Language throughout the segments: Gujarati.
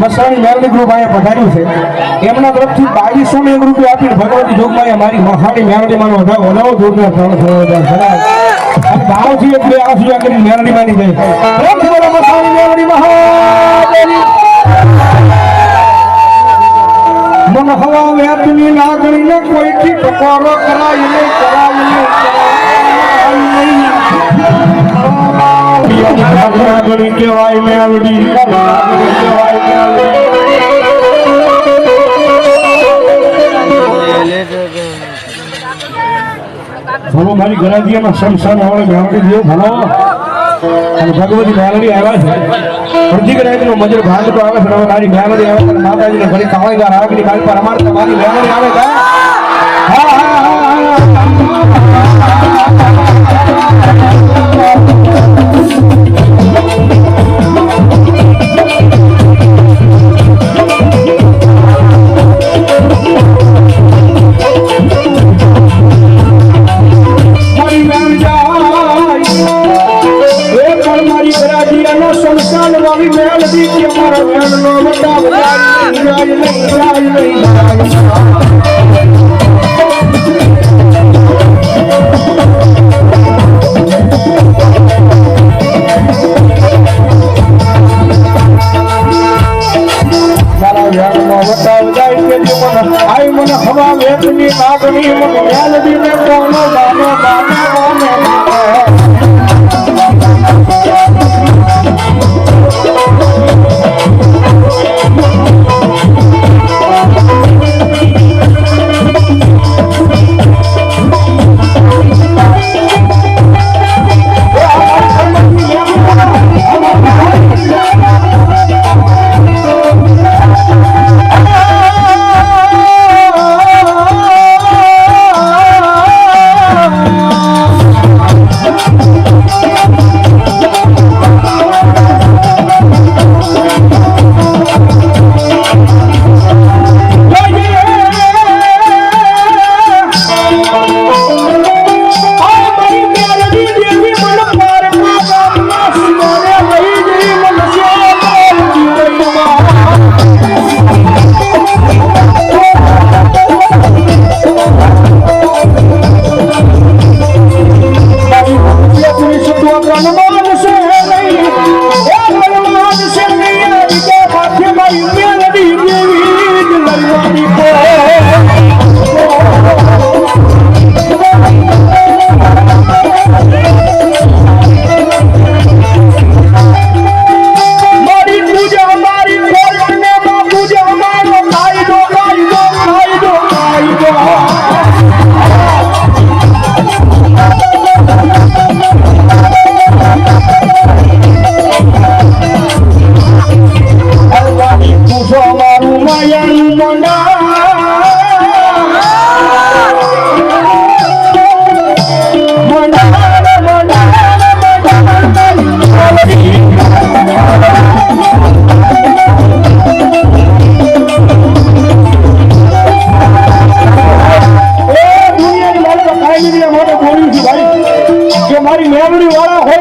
મસાણી મેરડી ગ્રુપ અહીંયા પધાર્યું છે. એમના તરફથી બાવીસો ને એક રૂપિયા ભગવતી જોગમાં મારી મહાની મેરડીમાં વધાવો વધાવો જોરદાર ત્રણ ત્રણ હજાર કરી મેરડીમાંની જાય પ્રેમથી મસાણી મેરડી મહાદેવી મન હવા વ્યાપની લાગણી ને કોઈથી ટકોરો કરાય નહીં કરાય નહીં. કરાય નહીં લાગણી કહેવાય મેલડી લાગણી કહેવાય મેલડી ભલો મારી ગરાજીયામાં શમશાન વાળો મેલડી જેવો ભલો અને ભગવતી મેલડી આવ્યા છે અડધી કલાકનો મજૂર ભાગ તો આવે છે હવે મારી મેલડી આવે છે માતાજીને ઘડી કાવળીદાર આગની બાજુ પર અમારે તમારી મેલડી આવે છે હા હા હા મારી મેલડી જાય Sou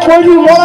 વાળા હોય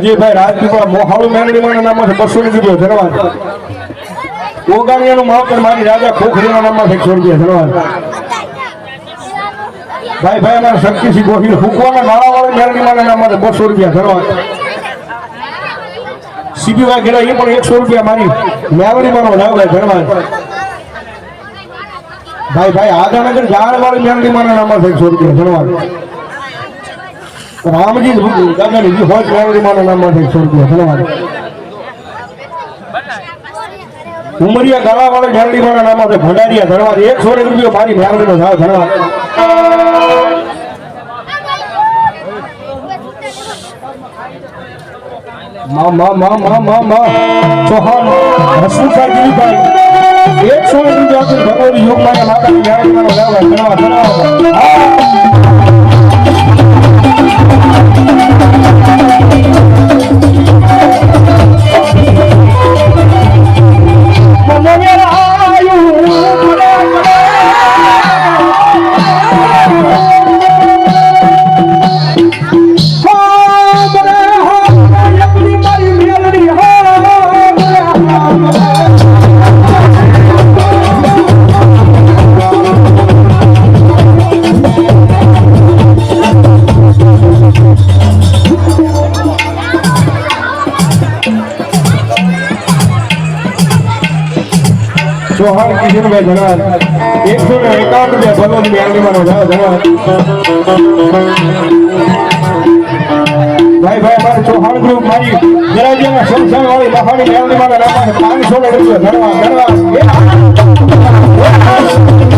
અજયભાઈ રાજપીપળા મોહાળું મેરડીમાના નામમાં બસો રૂપિયા ધન્યવાદ ઓગાણિયાનું માવતર મારી રાજા ખોખરીના નામમાં એકસો રૂપિયા ધન્યવાદ ભાઈ ભાઈ, અમારા શક્તિસિંહ ગોહિલ ફૂકવાના નાળાવાળા મેરડીમાના નામમાં બસો રૂપિયા ધન્યવાદ સીબીવાય ગેલા એ પણ એકસો રૂપિયા મારી મેરડીમાનો લાવભાઈ ધન્યવાદ ભાઈ ભાઈ આદાનગર જાળવાળી મેરડીમાના નામમાં એકસો રૂપિયા ધન્યવાદ રામજી દાદાની જી હોજ મેળવીમાના નામમાં છે એકસો રૂપિયા ધન્યવાદ. ઉમરિયા ગાળાવાળા મેળવીમાના નામ છે ભંડારીયા. ધન્યવાદ. એકસો રૂપિયા મારી મેળવીનો થાવ ધન્યવાદ. મા મા મા મા મા મા. ચૌહાણ હસમુખભાઈ એક એકસો રૂપિયા આપી ભગવતી યોગમાયા માતાની મેળવીમાનો ધન્યવાદ. ધન્યવાદ. Thank you. ચૌહાણ કિશનભાઈ ધન્યવાદ એકસો ને એકાવન રૂપિયા ભગવાન મેળવીમાનો ધન્યવાદ ભાઈ ભાઈ, અમારે ચૌહાણ ગ્રુપ મારી જરાજીના સંસ્થા વાળી લહાણી મેળવીમાના નામમાં પાંચસો ને રૂપિયા ધન્યવાદ ધન્યવાદ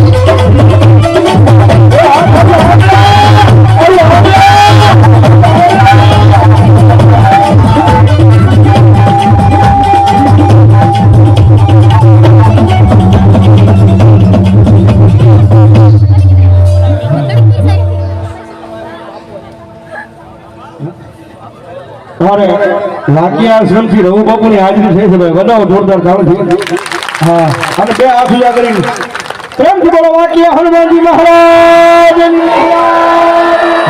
અમારે વાક્ય આશ્રમથી રઘુ બાપુની હાજરી થઈ છે ભાઈ. વધાવો જોરદાર ચાલુ છે. હા. અને બે હાથ ઉજા કરી પ્રેમથી બોલો, વાક્ય હનુમાનજી મહારાજ.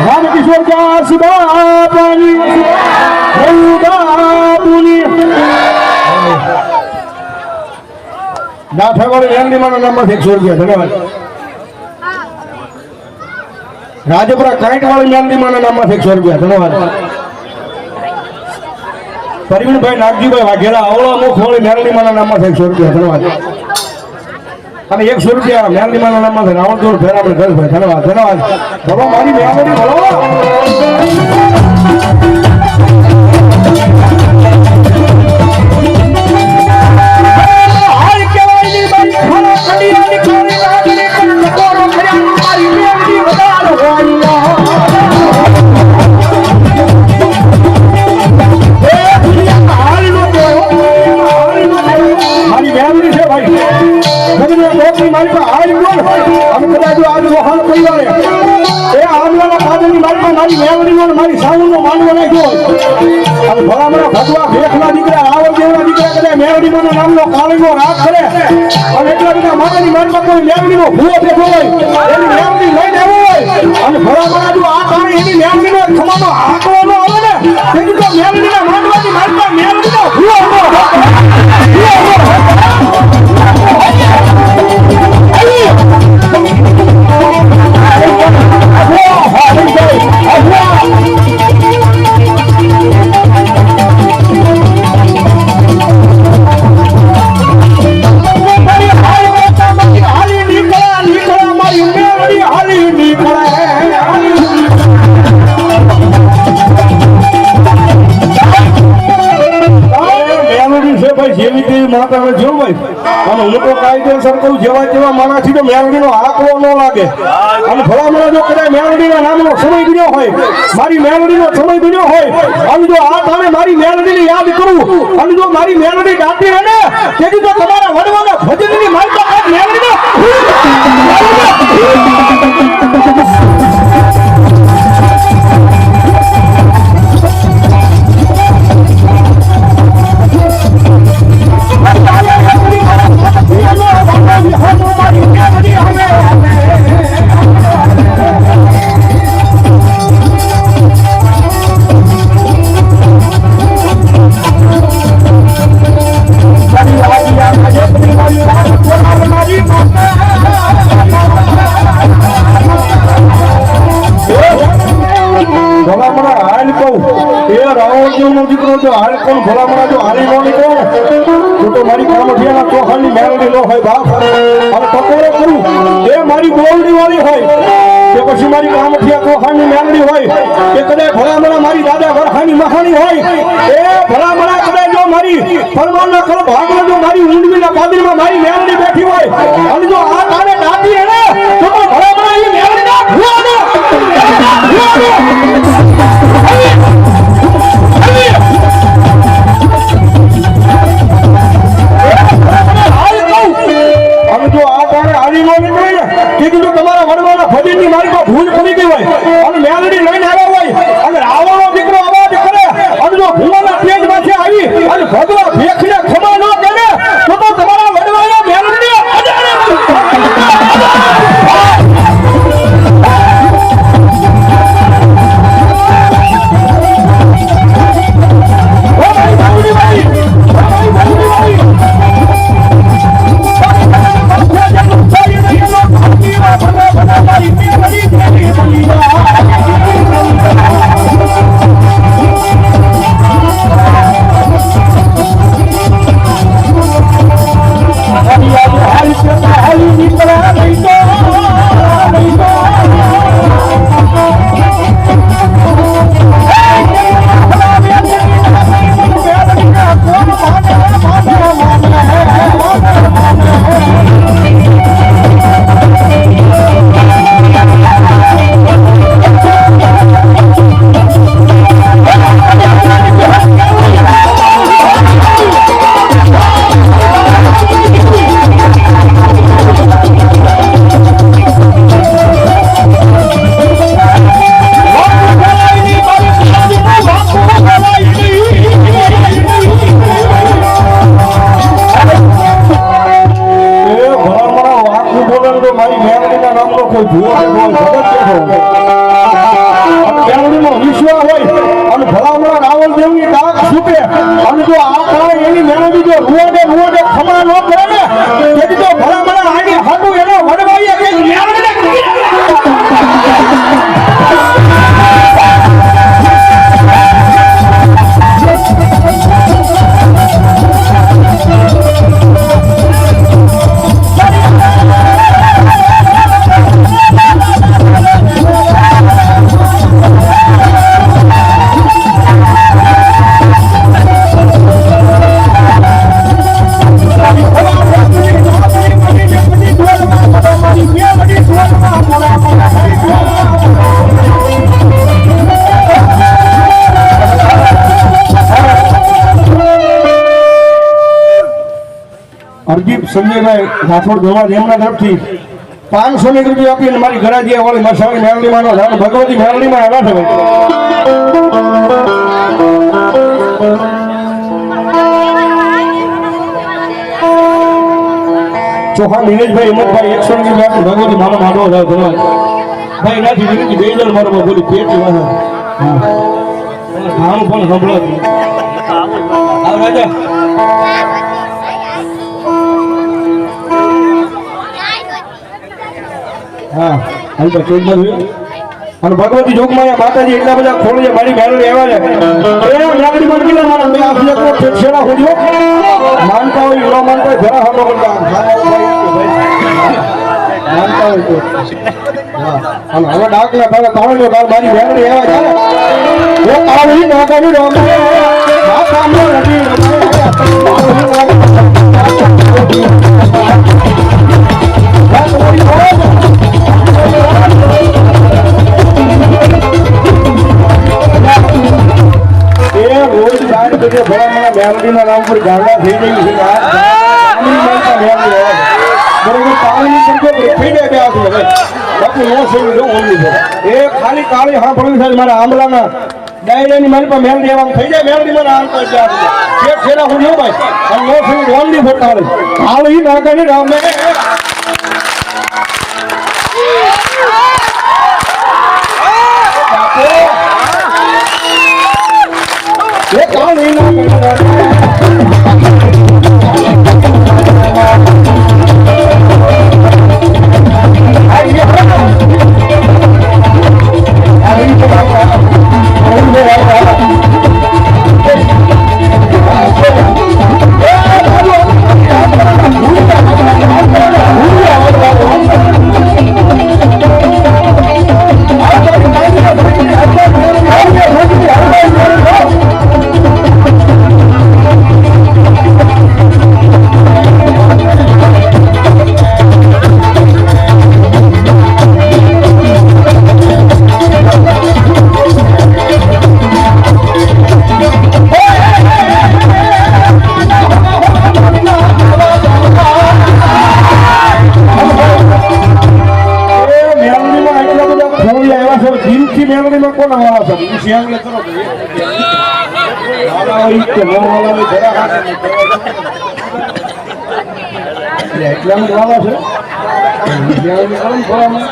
રામકિશોર દાસ બાપાની. રઘુ બાપુની દાઠાવાળી લેન્ડીમાના નામમાં એકસો રૂપિયા. ધન્યવાદ. રાજપુરા કાંઈટ વાળી લેન્ડીમાના નામમાં એકસો રૂપિયા, ધન્યવાદ. પરવીણભાઈ નાગજીભાઈ વાઘેલા, અવળા મુખ વાળી મેરણીમાના નામમાં છે એકસો રૂપિયા, ધન્યવાદ. અને એકસો રૂપિયા મેરણીમાના નામમાં છે રાવણદોર ફેર આપણે ધન્યવાદ ધન્યવાદ. બોલો મારી મેરણી બોલો મારી પાસે હાલ એ આમલાના પાદરની મારી મારી મેવડીનો ને મારી સાઉનો માનવો નાખ્યો અને ભલામણા દીકરા રાવણ જેવના દીકરા કદાચ મેવડીનો નામનો કરે. અને એટલા બધા માતાની પાસે કોઈ મેવડીનો ભૂવો બેઠો હોય, એની મેવડી લઈને આવ્યો હોય. અને ભલામણા જો આ કારણે એની મેવડીનો ખમાનો હાંકવાનો આવે ને, તેથી તો મેવડીના જેવી તેવી માતા ભાઈ અને હું કાયદેસર કહું જેવા તેવા માણસથી તો મેળવીનો આંકડો ન લાગે. અને ભલામણ જો કદાચ મેળવીના નામનો સમય ગયો હોય, મારી મેળવીનો સમય ગયો હોય, અને જો આ તાણે મારી મેળવીને યાદ કરું, અને જો મારી મેળવી ગાતી રહે ને તેથી તો તમારા વડવાના ભજનની આ મેલડીનો ભલામણા હાલ કહું એ રાવણજીવનો દીકરો જો હાલ કોણ ભલામણા જો હારી નો ચોખાની હોય બાપ અને ટકોરે કરું. એ મારી બોલડી વાળી હોય, કે પછી મારી ગામઠિયા ચોખાની મેળવી હોય, કે કદાચ ભલામણા મારી દાદા વરખાની મહાણી હોય, એ ભલામણા કરે જો મારી પરમાનના કલ ભાગમાં જો મારી ઊંડવીના પાદરીમાં મારી મેળવી બેઠી હોય, અને જો આ તારે દાદી એને તો ભલામણા એ મેળવી ના ભૂવાનો અને મેલડીના નામનો કોઈ ભૂવો હોય, જગત બેઠો હોય. અને મેલડીનો વિશ્વાસ હોય અને ભલામણા રાવણ જેવી ડાક છૂટે અને જો આ કાળે એની મેળવી જો રૂવાડે રૂવાડે ખમા ન કરે ને સંજયભાઈ રાઠોડ ગવા એમના તરફથી પાંચસો ની રૂપિયા આપીને મારી ગરાજીયા વાળી મારી નો ધાન ભગવતી મેરણીમાં આવ્યા છે ભાઈ ચોખા દિનેશભાઈ હિંમતભાઈ એકસો ની રૂપિયા ભગવતી માનો માનો થાય ધન્યવાદ ભાઈ નાથી વિનંતી બે જણ મારો બોલી પેટ નામ પણ સંભળો રાજા હા અને અને ભગવતી જોગમાં માતાજી એટલા બધા ખોળ મારી મેળો એવા છે એમ લાકડી માં કેટલા મારા, મેં આપી આપો છેડા હોજો માનતા હોય ન માનતા હોય ઘણા હમો કરતા માનતા હોય તો. અને હવે ડાકલા તારા તારો તાર મારી મેળો એવા છે ઓ તારી નાકાની રોમ માતા મે નથી રમાય મેળવી રમે થઈ ગઈ છે આ પાણી મળતા મેળવી આવે છે. બરોબર પાણીની સંખ્યા બધી થઈ જાય બે હાથ હવે બાપુ નો સેવી જો ઓલી છે એ ખાલી કાળી હા પડ્યું છે મારા આંબલાના ડાયરાની મારી પાસે મેલડી આમ થઈ જાય મેલડી મને આમ કરી જાય છે છેડા હું લ્યો ભાઈ અને નો સેવી ઓનલી ફોટા આવે કાળી નાગણી રામે બાપુ એ કાળી નાગણી મેલડીમાં કોના વાળા છે દિલથી આંગળે કરો વાળા હોય કે ન વાળા હોય જરા. એટલે એટલામાં જ વાળા છે કરો ને થોડામાં.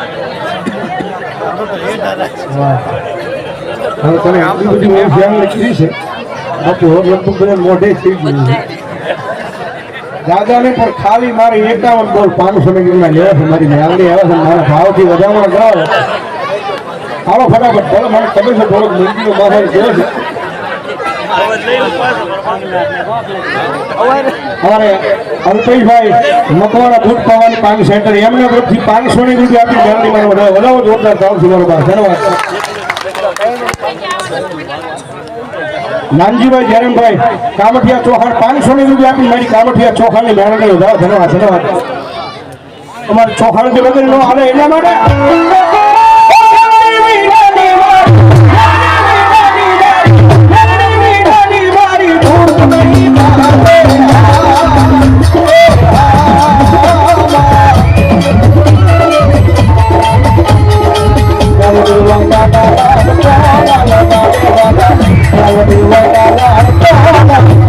હવે તમે આટલી બધી મેં આંગળી કરી છે બાકી હવે લગભગ બધા મોઢે થઈ ગયું દાદાને પણ ખાલી મારી એકાવન બોલ પાંચસો ની લેવા છે મારી મેળવી આવે છે મારા ભાવથી વધારવા કરાવે આવો ફટાફટ ભલે મને ખબર છે થોડોક મૂર્તિનો માહોલ છે. અમારે અલ્પેશભાઈ મકવાણા દૂધ પાવાની સેન્ટર એમના તરફથી પાંચસો ની આપી મને વધારે વધારો જોરદાર ચાલશે બરોબર નાનજીભાઈ જયરામભાઈ કામઠિયા ચોખાણ પાંચસો ની રૂપિયા આપી મારી કામઠિયા ચોખાની મેળવણી વધારો. ધન્યવાદ ધન્યવાદ. અમારે ચોખાણ જે વગર નો હાલે એના માટે અમારે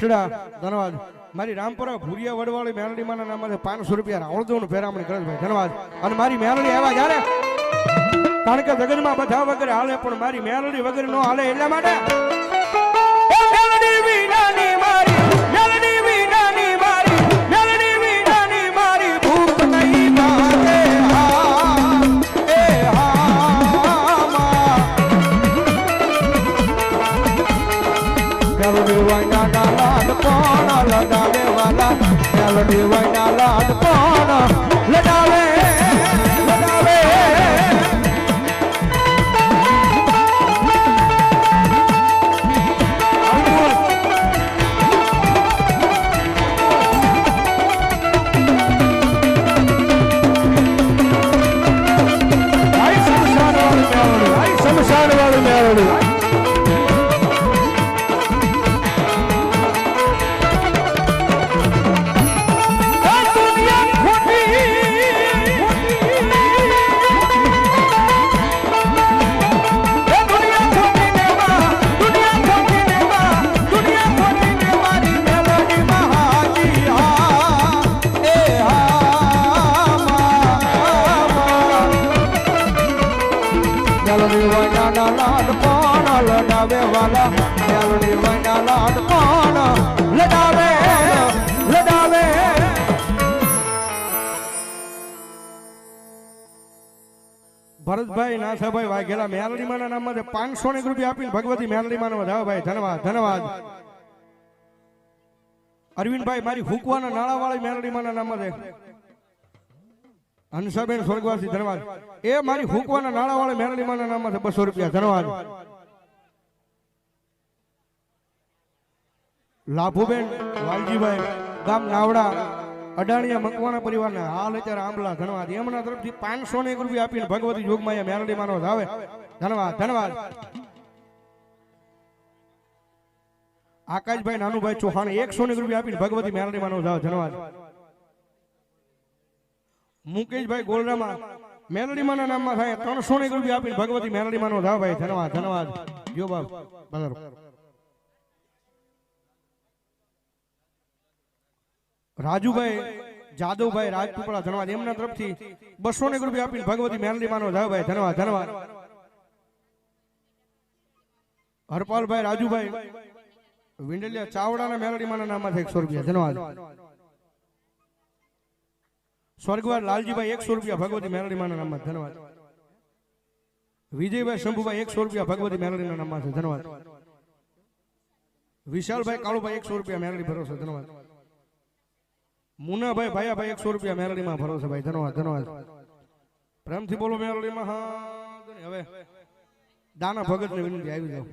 નેસડા ધન્યવાદ મારી રામપુરા ભૂરિયા વડવાળી મેલડીમાંના નામે પાંચસો રૂપિયા રાવણદેવનું ફેરામણી કરે ભાઈ ધન્યવાદ અને મારી મેલડી આવ્યા જાણે કારણ કે જગતમાં બધા વગર હાલે, પણ મારી મેલડી વગર નો હાલે એટલા માટે? ભરતભાઈ નાથાભાઈ વાઘેલા મેલડીમાના નામમાં પાંચસો ને રૂપિયા આપીને ભગવતી મેલડીમાનો વધાવો ભાઈ, ધન્યવાદ ધન્યવાદ. અરવિંદભાઈ, મારી હુકવાના મેલડી માના નામમાં છે હંસાબેન સ્વર્ગવાસી, ધન્યવાદ. એ મારી હુકવાના મેલડી માના નામમાં છે બસો રૂપિયા, ધન્યવાદ. લાભુબેન, વાલજીભાઈ, ગામ નાવડા. અડાણીયા મકવાણા પરિવારના હાલ અત્યારે આંબલા ધનવાદ. એમના તરફથી પાંચસો ને એક રૂપિયા આપીને ભગવતી જોગમાયા મેરડી માનો આવે. ધનવાદ ધનવાદ. આકાશભાઈ, નાનુભાઈ ચૌહાણ એકસો ને રૂપિયા આપીને ભગવતી મેરડી માનો આવે. ધન્યવાદ મુકેશભાઈ ગોલરામા મેલડી માના નામમાં થાય. ત્રણસો ને રૂપિયા આપીને ભગવતી મેલડી માનો આવે. ભાઈ, ધનવાદ ધનવાદ. જો બાપ બરાબર રાજુભાઈ, જાદવભાઈ રાજપીપળા ધન્યવાદ એમના તરફથી બસો ને રૂપિયા આપીને ભગવતી મેરલી માનો ભાઈ ધન્યવાદ ધન્યવાદ હરપાલભાઈ, રાજુભાઈ, વિંડલિયા ચાવડાના મેરડી માના નામમાંથી એકસો રૂપિયા ધન્યવાદ સ્વર્ગવાર લાલજીભાઈ એકસો રૂપિયા, ભગવતી મેરડી માના નામમાં ધન્યવાદ વિજયભાઈ શંભુભાઈ એકસો રૂપિયા, ભગવતી મેલડીના નામમાં ધનવાદ. વિશાલભાઈ કાળુભાઈ એકસો રૂપિયા મેરડી ભરોસે ધન્યવાદ મુનાભાઈ ભાઈ એકસો રૂપિયા મેલડીમાં ભરોસે ભાઈ, ધન્યવાદ ધન્યવાદ. પ્રેમથી બોલો મેલડીમાં હા હવે દાના ભગત ને વિનંતી, આવી જાવ